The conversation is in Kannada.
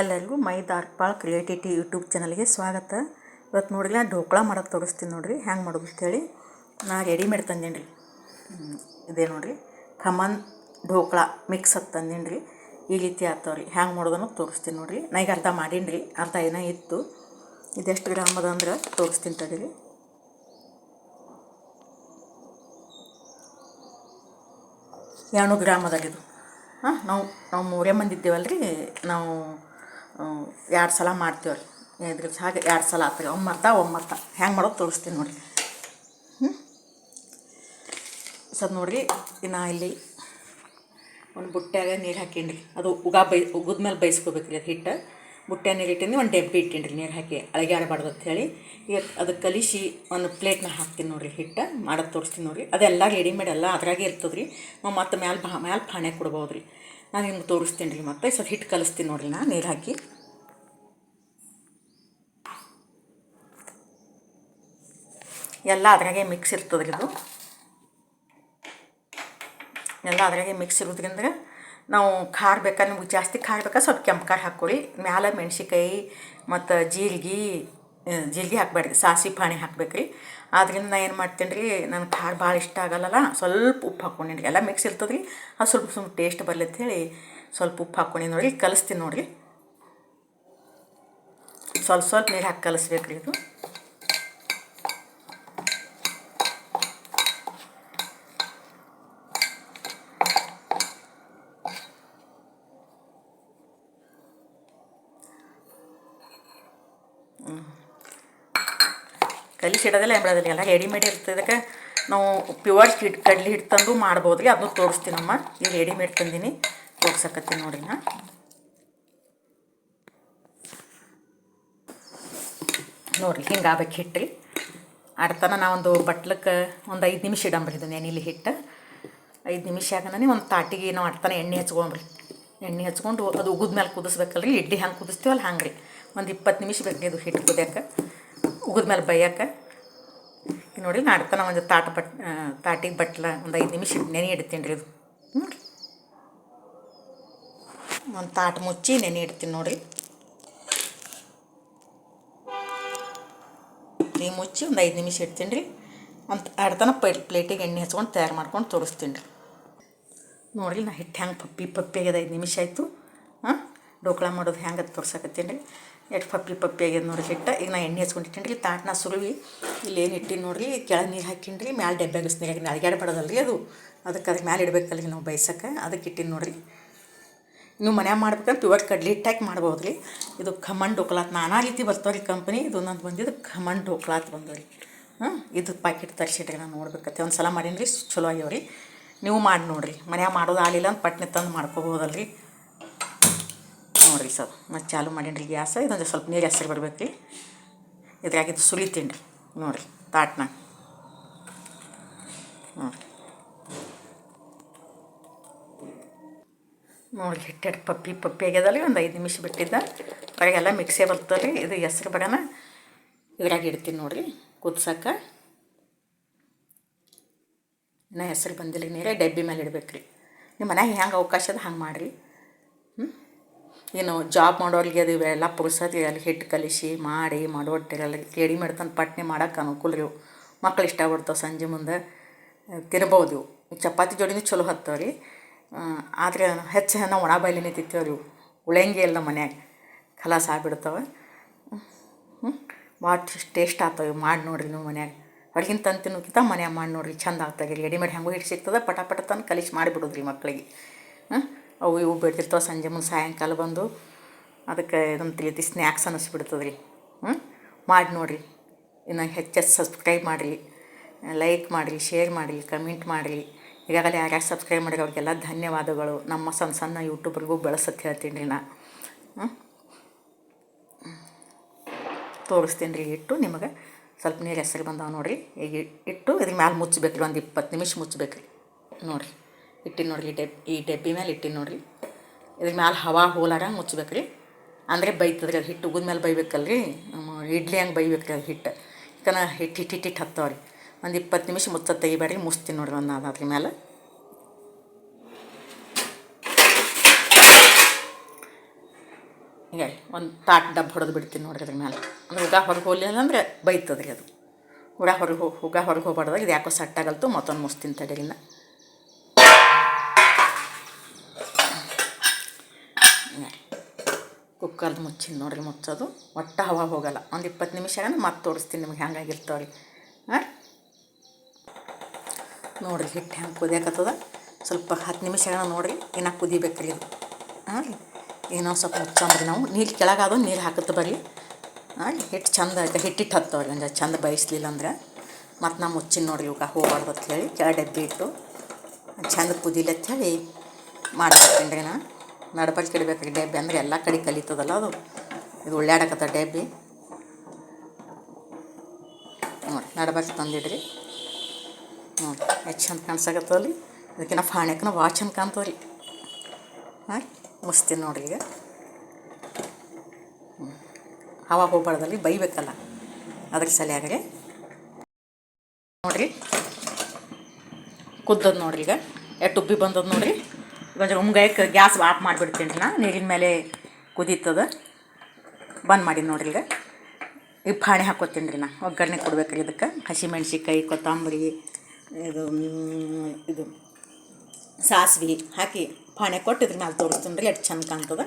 ಎಲ್ಲರಿಗೂ ಮೈ ದಾರ್ಪಾಳ್ ಕ್ರಿಯೇಟಿವಿಟಿ ಯೂಟ್ಯೂಬ್ ಚಾನಲ್ಗೆ ಸ್ವಾಗತ. ಇವತ್ತು ನೋಡಿಲ್ಲ ಢೋಕ್ಳಾ ಮಾಡೋದು ತೋರಿಸ್ತೀನಿ ನೋಡಿರಿ ಹೆಂಗೆ ಮಾಡೋದು ಅಂತೇಳಿ. ನಾ ರೆಡಿಮೇಡ್ ತಂದೇನಿ ರೀ ಇದೇ ನೋಡಿರಿ. ಖಮನ್ ಢೋಕ್ಳ ಮಿಕ್ಸ್ ಅದು ತಂದೇನಿ ರೀ ಈ ರೀತಿ ಆಗ್ತಾವೆ ರೀ ಹ್ಯಾಂಗೆ ಮಾಡೋದನ್ನು ತೋರಿಸ್ತೀನಿ ನೋಡಿರಿ. ನಾ ಈಗ ಅರ್ಧ ಮಾಡೀನಿ ರೀ ಅರ್ಧ ಏನೋ ಇತ್ತು. ಇದೆಷ್ಟು ಗ್ರಾಮ್ ಅದ ಅಂದ್ರೆ ತೋರಿಸ್ತೀನಿ ತಡೀರಿ. ಎರಡು ಗ್ರಾಮ್ ಇದು ಹಾಂ, ನಾವು ನಾವು ಮೂರೇ ಮಂದಿ ಇದ್ದೇವಲ್ಲ ರೀ ನಾವು ಎರಡು ಸಲ ಮಾಡ್ತೀವಿ ರೀ ಇದ್ರ ಹಾಗೆ ಎರಡು ಸಲ ಆಗ್ತದೆ ಒಮ್ಮರ್ತ ಒಮ್ಮರ್ತ. ಹೆಂಗೆ ಮಾಡೋದು ತೋರಿಸ್ತೀನಿ ನೋಡಿರಿ. ಹ್ಞೂ ಸದ್ ನೋಡಿರಿ, ಇನ್ನು ಇಲ್ಲಿ ಒಂದು ಬುಟ್ಟ್ಯಾಗ ನೀರು ಹಾಕೀನಿ ಅದು ಉಗ ಬೈ, ಉಗಿದ ಮೇಲೆ ಬೈಸ್ಕೋಬೇಕು ರೀ ಅದು ಹಿಟ್ಟು. ಬುಟ್ಟ್ಯಾಗ ನೀರು ಇಟ್ಟೀನಿ, ಒಂದು ಡಬ್ಬಿ ಇಟ್ಟೀನಿ ನೀರು ಹಾಕಿ. ಅಳಗ್ಯಾಡಬಾರ್ದು ಅಂತ ಹೇಳಿ. ಈಗ ಅದು ಕಲಿಸಿ ಒಂದು ಪ್ಲೇಟ್ನ ಹಾಕ್ತೀನಿ ನೋಡಿರಿ ಹಿಟ್ಟು. ಮಾಡೋದು ತೋರಿಸ್ತೀನಿ ನೋಡಿರಿ. ಅದೆಲ್ಲ ರೆಡಿಮೇಡ್ ಎಲ್ಲ ಅದ್ರಾಗೆ ಇರ್ತದೆ ರೀ ಮತ್ತೆ ಮ್ಯಾಲೆ ಭಾ, ಮ್ಯಾಲೆ ಪಾಣೆ ಕೊಡ್ಬೋದು ರೀ ನಾನು ನಿಮ್ಗೆ ತೋರಿಸ್ತೀನಿ ರೀ ಮತ್ತೆ. ಸ್ವಲ್ಪ ಹಿಟ್ಟು ಕಲಿಸ್ತೀನಿ ನೋಡಿರಿ ನಾ, ನೀರು ಹಾಕಿ. ಎಲ್ಲ ಅದ್ರಾಗೆ ಮಿಕ್ಸ್ ಇರ್ತದೆ ರೀ ಇದು. ಎಲ್ಲ ಅದ್ರಾಗೆ ಮಿಕ್ಸ್ ಇರೋದ್ರಿಂದ ನಾವು ಖಾರ ಬೇಕಾ, ನಿಮ್ಗೆ ಜಾಸ್ತಿ ಖಾರ ಬೇಕಾ ಸ್ವಲ್ಪ ಕೆಂಪು ಖಾರ ಹಾಕ್ಕೊಳ್ಳಿ ಮ್ಯಾಲೆ ಮೆಣ್ಸಿಕಾಯಿ ಮತ್ತು ಜೀರಿಗೆ ಜೀರಿಗೆ ಹಾಕ್ಬೇಡ್ರಿ. ಸಾಸಿ ಪಾಣಿ ಹಾಕ್ಬೇಕು ರೀ ಆದ್ರಿಂದ ನಾ ಏನು ಮಾಡ್ತೀನಿ ರೀ ನನಗೆ ಖಾರ ಭಾಳ ಇಷ್ಟ ಆಗಲ್ಲಲ್ಲ ಸ್ವಲ್ಪ ಉಪ್ಪು ಹಾಕ್ಕೊಂಡೀನಿ ರೀ ಎಲ್ಲ ಮಿಕ್ಸ್ ಇರ್ತದೆ ರೀ ಅದು ಸ್ವಲ್ಪ ಸ್ವಲ್ಪ ಟೇಸ್ಟ್ ಬರಲಿ ಹೇಳಿ ಸ್ವಲ್ಪ ಉಪ್ಪು ಹಾಕ್ಕೊಂಡಿನಿ ನೋಡಿರಿ, ಕಲಿಸ್ತೀನಿ ನೋಡಿರಿ. ಸ್ವಲ್ಪ ಸ್ವಲ್ಪ ನೀರು ಹಾಕಿ ಕಲಿಸ್ಬೇಕು ರೀ ಇದು. ಕಲಿಸಿ ಸಿಡೋದಿಲ್ಲ ಎಂಬುದಿಲ್ಲ ಎಲ್ಲ ರೆಡಿಮೇಡ್ ಇರ್ತದಕ್ಕೆ ನಾವು ಪ್ಯೂರ್ ಹಿಟ್, ಕಡ್ಲಿ ಹಿಟ್ಟು ತಂದು ಮಾಡ್ಬೋದು. ರೀ ಅದನ್ನು ತೋರಿಸ್ತೀನಮ್ಮ ಈಗ ರೆಡಿಮೇಡ್ ತಂದೀನಿ. ತೋರ್ಸಕತ್ತೀನಿ ನೋಡಿ ನಾ. ನೋಡ್ರಿ, ಹಿಂಗೆ ಆಗ್ಬೇಕು ಹಿಟ್ಟು ರೀ. ಆಡ್ತಾನ ನಾವೊಂದು ಬಟ್ಲಕ್ಕೆ ಒಂದು ಐದು ನಿಮಿಷ ಇಡಂಬ್ರಿ ಇದು ನೆನಿಲಿ ಹಿಟ್ಟು. ಐದು ನಿಮಿಷ ಆಗನೇ ಒಂದು ತಾಟಿಗೆ ನಾವು ಆಡ್ತಾನ ಎಣ್ಣೆ ಹಚ್ಕೊಂಬ್ರಿ. ಎಣ್ಣೆ ಹಚ್ಕೊಂಡು ಅದು ಉಗಿದ ಮೇಲೆ ಕುದಿಸ್ಬೇಕಲ್ರಿ. ಇಡ್ಲಿ ಹಂಗೆ ಕುದಿಸ್ತೀವಲ್ಲ ಹಂಗೆ ರೀ ಒಂದು ಇಪ್ಪತ್ತು ನಿಮಿಷ ಬೇಕು ಇದು ಹಿಟ್ಟು ಕುದಿಯೋಕೆ ಉಗಿದ ಮೇಲೆ ಬೈಯಕ್ಕೆ ನೋಡಿ ನೋಡಿ ನಾಡ್ತಾನ ಒಂದು ತಾಟ ಬಟ್ ತಾಟಿಗೆ ಬಟ್ಲ ಒಂದು ಐದು ನಿಮಿಷ ನೆನೆ ಇಡ್ತೀನಿ ರೀ. ಇದು ಒಂದು ತಾಟ ಮುಚ್ಚಿ ನೆನೆ ಇಡ್ತೀನಿ ನೋಡಿರಿ. ನೀ ಮುಚ್ಚಿ ಒಂದು ಐದು ನಿಮಿಷ ಇಡ್ತೀನಿ ರೀ ಅಂತ ಅಡ್ತಾನ ಪ್ಲೇಟ್, ಪ್ಲೇಟಿಗೆ ಎಣ್ಣೆ ಹಚ್ಕೊಂಡು ತಯಾರು ಮಾಡ್ಕೊಂಡು ತೋರಿಸ್ತೀನಿ ರೀ. ನೋಡಿರಿ ನಾ ಹಿಟ್ಟು ಹೆಂಗೆ ಪಪ್ಪಿ ಪಪ್ಪಿ ಆಗ್ಯದ, ಐದು ನಿಮಿಷ ಆಯಿತು. ಹಾಂ ಡೋಕ್ಳ ಮಾಡೋದು ಹೆಂಗೆ ತೋರ್ಸಕತ್ತೀನಿ ರೀ. ಎಷ್ಟು ಪಪ್ಪಿ ಪಪ್ಪಿ ಆಗ್ಯದ ನೋಡ್ರಿ ಹಿಟ್ಟು ಈಗ ನಾ ಎಣ್ಣೆ ಹಚ್ಕೊಂಡಿಟ್ಟಿನಿ ರೀ, ತಾಟ್ನ ಸುರುವಿ ಏನು ಇಟ್ಟಿನಿ ನೋಡ್ರಿ, ಕೆಳಗೆ ನೀರು ಹಾಕಿನ್ರಿ, ಮ್ಯಾಲೆ ಡೆಬ್ಬೆ ನೀರು ಹಾಕಿನಿ ಅಡಿಗಾಡ್ಬಾರ್ದಲ್ಲ ರೀ ಅದು. ಅದಕ್ಕೆ ಅದಕ್ಕೆ ಮ್ಯಾಲೆ ಇಡ್ಬೇಕಲ್ಲ ರೀ ನಾವು ಬೈಸಕ್ಕೆ ಅದಕ್ಕೆ ಇಟ್ಟಿನಿ ನೋಡ್ರಿ. ನೀವು ಮನ್ಯಾಗ ಮಾಡ್ಬೇಕಂದ್ರೆ ಪ್ಯೂರ್ ಕಡ್ಲಿ ಹಿಟ್ಟಾಕಿ ಮಾಡ್ಬೋದು ರೀ. ಇದು ಖಮಣ್ ಡೋಕ್ಲಾತ್ ನಾನಾ ರೀತಿ ಬರ್ತಾವೆ ರೀ ಕಂಪ್ನಿ ಇದು ನಂದು ಬಂದಿದ್ದು ಖಮಣ್ ಡೋಕ್ಲಾತ್ ಬಂದವು ರೀ. ಹಾಂ ಇದು ಪ್ಯಾಕೆಟ್ ತರಿಸಿಟ್ರಿ ನಾನು ನೋಡ್ಬೇಕತ್ತೆ. ಒಂದು ಸಲ ಮಾಡೀನಿ ರೀ ಚಲೋ ರೀ. ನೀವು ಮಾಡಿ ನೋಡಿರಿ. ಮನ್ಯಾಗ ಮಾಡೋದು ಆಗಲಿಲ್ಲ ಅಂತ ಪಟ್ನೆ ತಂದು ಮಾಡ್ಕೋಬೋದಲ್ಲ ರೀ ನೋಡಿರಿ ಸರ್. ಮತ್ತು ಚಾಲು ಮಾಡೀನಿ ಗ್ಯಾಸ. ಇದೊಂದು ಸ್ವಲ್ಪ ನೀರು ಹೆಸರು ಬಿಡ್ಬೇಕು ರೀ ಇದ್ರಾಗಿದ್ದು ಸುಲಿತೀನಿ ರೀ ನೋಡಿರಿ ತಾಟ್ನಾಗ ನೋಡಿರಿ. ನೋಡಿ ಹಿಟ್ಟು ಪಪ್ಪಿ ಪಪ್ಪಿ ಆಗ್ಯದಲ್ಲ ಒಂದು ಐದು ನಿಮಿಷ ಬಿಟ್ಟಿದ್ದ. ಹೊರಗೆಲ್ಲ ಮಿಕ್ಸೇ ಬರ್ತದೆ ರೀ, ಇದು ಹೆಸ್ರು ಬರೋಣ ಇದ್ರಾಗ ಇಡ್ತೀನಿ ನೋಡಿರಿ ಕುದ್ಸಕ್ಕೆ ಇನ್ನೂ ಹೆಸ್ರು ಬಂದಿಲ್ಲ, ನೀರೇ ಡಬ್ಬಿ ಮೇಲೆ ಇಡ್ಬೇಕು ರೀ ನಿಮ್ಮ ಮನ್ಯಾಗ ಹೆಂಗೆ ಅವಕಾಶ ಅದ ಹಂಗೆ ಮಾಡಿರಿ. ಏನು ಜಾಬ್ ಮಾಡೋರಿಗೆ ಅದು ಇವೆಲ್ಲ ಪುರ್ಸತಿ ಅಲ್ಲಿ ಹಿಟ್ಟು ಕಲಿಸಿ ಮಾಡಿ ಮಾಡೋ ಹೊಟ್ಟೆಗಳಲ್ಲಿ ರೆಡಿ ಮಾಡ್ತಾನೆ ಪಟ್ನೆ ಮಾಡೋಕೆ ಅನುಕೂಲ ರೀ ಮಕ್ಳು ಇಷ್ಟಪಡ್ತಾವೆ ಸಂಜೆ ಮುಂದೆ. ತಿನ್ಬೋದು. ಚಪಾತಿ ಜೋಡಿನೂ ಚಲೋ ಹತ್ತವ ರೀ. ಆದರೆ ಹೆಚ್ಚು ಹೆಣ್ಣು ಒಣ ಬಯಲಿನ ತಿಂತೇವೆ ರೀ ಉಳಂಗಿ ಎಲ್ಲ ಮನ್ಯಾಗ. ಖಲಾಸ ಆಗಿಬಿಡ್ತಾವೆ. ಭಾಳ ಟೇಸ್ಟ್ ಆಗ್ತಾವೆ ಮಾಡಿ ನೋಡ್ರಿ ನೀವು ಮನ್ಯಾಗ. ಹೊರಗಿನ ತಂದು ತಿನ್ನೋಕ್ಕಿಂತ ಮನ್ಯಾಗ ಮಾಡಿ ನೋಡ್ರಿ. ಚಂದ ಆಗ್ತಾವೆ ರೆಡಿಮೇಡ್ ಹೆಂಗೋ ಹಿಟ್ಟು ಸಿಗ್ತದೆ. ಪಟ ಪಟ ತಂದು ಕಲಿಸಿ ಮಾಡಿಬಿಡೋದು ರೀ ಮಕ್ಕಳಿಗೆ ಹಾಂ ಅವು ಇವು ಬಿಡ್ತಿರ್ತಾವೆ. ಸಂಜೆ ಮುಂದೆ ಸಾಯಂಕಾಲ ಬಂದು ಅದಕ್ಕೆ ಇದೊಂದು ರೀತಿ ಸ್ನ್ಯಾಕ್ಸ್ ಅನ್ನಿಸ್ಬಿಡ್ತದೆ ರೀ ಹ್ಞೂ ಮಾಡಿ ನೋಡಿರಿ. ಇನ್ನು ಹೆಚ್ಚು ಸಬ್ಸ್ಕ್ರೈಬ್ ಮಾಡಿರಿ. ಲೈಕ್ ಮಾಡಿರಿ ಶೇರ್ ಮಾಡಿರಿ ಕಮೆಂಟ್ ಮಾಡಿರಿ. ಈಗಾಗಲೇ ಯಾರ್ಯಾರು ಸಬ್ಸ್ಕ್ರೈಬ್ ಮಾಡಿರಿ ಅವ್ರಿಗೆಲ್ಲ ಧನ್ಯವಾದಗಳು. ನಮ್ಮ ಸಣ್ಣ ಸಣ್ಣ ಯೂಟ್ಯೂಬ್ರಿಗೂ ಬೆಳೆಸತ್ತೆ ಹೇಳ್ತೀನಿ ರೀ ನಾ. ತೋರಿಸ್ತೀನಿ ರೀ ಇಟ್ಟು ನಿಮಗೆ. ಸ್ವಲ್ಪ ನೀರು ಹೆಸರು ಬಂದಾವೆ ನೋಡಿರಿ. ಈಗ ಇಟ್ಟು ಇದ್ರ ಮ್ಯಾಲೆ ಮುಚ್ಚಬೇಕು ರೀ ಒಂದು ಇಪ್ಪತ್ತು ನಿಮಿಷ ಮುಚ್ಚಬೇಕು ರೀ ನೋಡಿರಿ. ಇಟ್ಟಿನಿ ನೋಡ್ರಿ ಡೆಬ್ ಈ ಡೆಬ್ಬಿ ಮೇಲೆ ಇಟ್ಟಿನಿ ನೋಡ್ರಿ. ಇದ್ರ ಮ್ಯಾಲೆ ಹವಾ ಹೋಲಾರಂಗೆ ಮುಚ್ಚಬೇಕು ರೀ ಅಂದರೆ ಬೈತದ್ರಿ ಅದು ಹಿಟ್ಟು ಉಗಿದ ಮೇಲೆ ಬೈಬೇಕಲ್ಲ ರೀ ಇಡ್ಲಿ ಹಂಗೆ ಬೈಬೇಕು ರೀ ಅದು ಹಿಟ್ಟು ಯಾಕಂದ್ರೆ ಹಿಟ್ಟು ಹಿಟ್ಟು ಹಿಟ್ಟು ಹಿಟ್ಟು ಹತ್ತವ ರೀ ಒಂದು ಇಪ್ಪತ್ತು ನಿಮಿಷ ಮುಚ್ಚ ತೆಗಿಬೇಡ್ರಿ, ಮುಚ್ತೀನಿ ನೋಡ್ರಿ ಒಂದು ಅದ್ರ ಮೇಲೆ ಈಗ ಒಂದು ತಾಟ್ ಡಬ್ಬ ಹೊಡೆದು ಬಿಡ್ತೀನಿ ನೋಡ್ರಿ ಅದ್ರ ಮೇಲೆ ಅಂದ್ರೆ ಹುಗ ಹೊರಗೆ ಹೋಗಲಿಲ್ಲ ಅಂದರೆ ಬೈತದ್ರಿ ಅದು. ಹುಗ ಹೊರಗೆ ಹೋಗಿ ಹುಗ ಹೊರಗೆ ಹೋಗ್ಬಾರ್ದಾಗ ಇದು ಯಾಕೋ ಸಟ್ಟಾಗಲ್ತು ಮತ್ತೊಂದು ಮುಸ್ತಿನ ತಡೀರಿನ. ಕುಕ್ಕರ್ದು ಮುಚ್ಚಿನ ನೋಡ್ರಿ ಮುಚ್ಚೋದು. ಒಟ್ಟು ಹವಾ ಹೋಗಲ್ಲ. ಒಂದು ಇಪ್ಪತ್ತು ನಿಮಿಷ ಮತ್ತೆ ತೋರಿಸ್ತೀನಿ ನಿಮ್ಗೆ ಹೆಂಗಾಗಿರ್ತಾವ್ರಿ ಹಾಂ? ನೋಡ್ರಿ ಹಿಟ್ಟು ಹೆಂಗೆ ಕುದಿಯಕತ್ತದ. ಸ್ವಲ್ಪ ಹತ್ತು ನಿಮಿಷ ನೋಡ್ರಿ ಇನ್ನು ಕುದಿಬೇಕ್ರಿ ಇದು. ಹಾಂ ರೀ? ಏನೋ ಸ್ವಲ್ಪ ಮುಚ್ಚಂಬ್ರಿ ನಾವು. ನೀರು ಕೆಳಗಾದು ನೀರು ಹಾಕತ್ತೆ ಬರ್ರಿ. ಹಾಂ ಹಿಟ್ಟು ಚಂದ ಆಯ್ತು ಹಿಟ್ಟಿಟ್ಟು ಹತ್ತವ್ರಿ ಅಂದ್ರೆ ಚಂದ ಬಯಸ್ಲಿಲ್ಲ ಅಂದ್ರೆ. ಮತ್ತು ನಾವು ಮುಚ್ಚಿನ ನೋಡ್ರಿ ಇವಾಗ ಹೋಗ್ಬಾರ್ದು ಅಂತ ಹೇಳಿ ಕೆಳ ಡಬ್ಬಿ ಇಟ್ಟು. ಚಂದ ಕುದಿಲಿ ಅಂತ ಹೇಳಿ ಮಾಡ್ಬೇಕೇನ್ರಿ ನಾ. ನಡ್ಬರ್ಕ್ ಇಡ್ಬೇಕ್ರಿ ಡಬ್ಬಿ ಅಂದ್ರೆ ಎಲ್ಲ ಕಡೆ ಕಲಿತದಲ್ಲ ಅದು. ಇದು ಉಳ್ಳಾಡಕತ್ತ ಡಬ್ಬಿ. ನೋಡಿ ನಡ್ಬರ್ಕ್ ತಂದಿಡ್ರಿ. ನೋಡಿ ಹೆಚ್ಚು ಚಂದ ಕಾಣ್ಸಕತ್ತವಲ್ಲಿ ಇದಕ್ಕಿನ್ನ ಫಾಣ್ಯಕ್ಕನ ಭಾಳ ಚಂದ ಕಾಣ್ತವ್ರಿ ಹಾಂ, ಮುಸ್ತೀನಿ ನೋಡ್ರಿ ಈಗ. ಹವಾ ಹೋಗ್ಬಾರ್ದಲ್ಲಿ ಬೈಬೇಕಲ್ಲ. ಅದ್ರ ಸಲಿಯಾಗ್ರಿ. ನೋಡ್ರಿ. ಕುದ್ದದ್ ನೋಡ್ರಿ ಈಗ. ಎಷ್ಟು ಉಬ್ಬಿ ಬಂದದ ನೋಡ್ರಿ. ಈಗ ಉಮ್ಗಾಯಕ್ಕೆ ಗ್ಯಾಸ್ ಆಫ್ ಮಾಡಿಬಿಡ್ತೀನಿ ರೀ ನಾ ನೀರಿನ ಮೇಲೆ ಕುದೀತದ. ಬಂದ್ ಮಾಡಿ ನೋಡ್ರಿ ಈಗ. ಈಗ ಫಾಣೆ ಹಾಕೋತೀನಿ ರೀ ನಾ. ಒಗ್ಗರಣೆ ಕೊಡ್ಬೇಕ್ರಿ ಇದಕ್ಕೆ. ಹಸಿಮೆಣ್ಸಿಕಾಯಿ ಕೊತ್ತಂಬರಿ, ಇದು ಇದು, ಸಾಸ್ವೆ ಹಾಕಿ ಫಾಣೆ ಕೊಟ್ಟು ಇದ್ರ ಮ್ಯಾಲೆ ತೋರಿಸ್ತೀನಿ ರೀ, ಎಷ್ಟು ಚೆಂದ ಕಾಣ್ತದೆ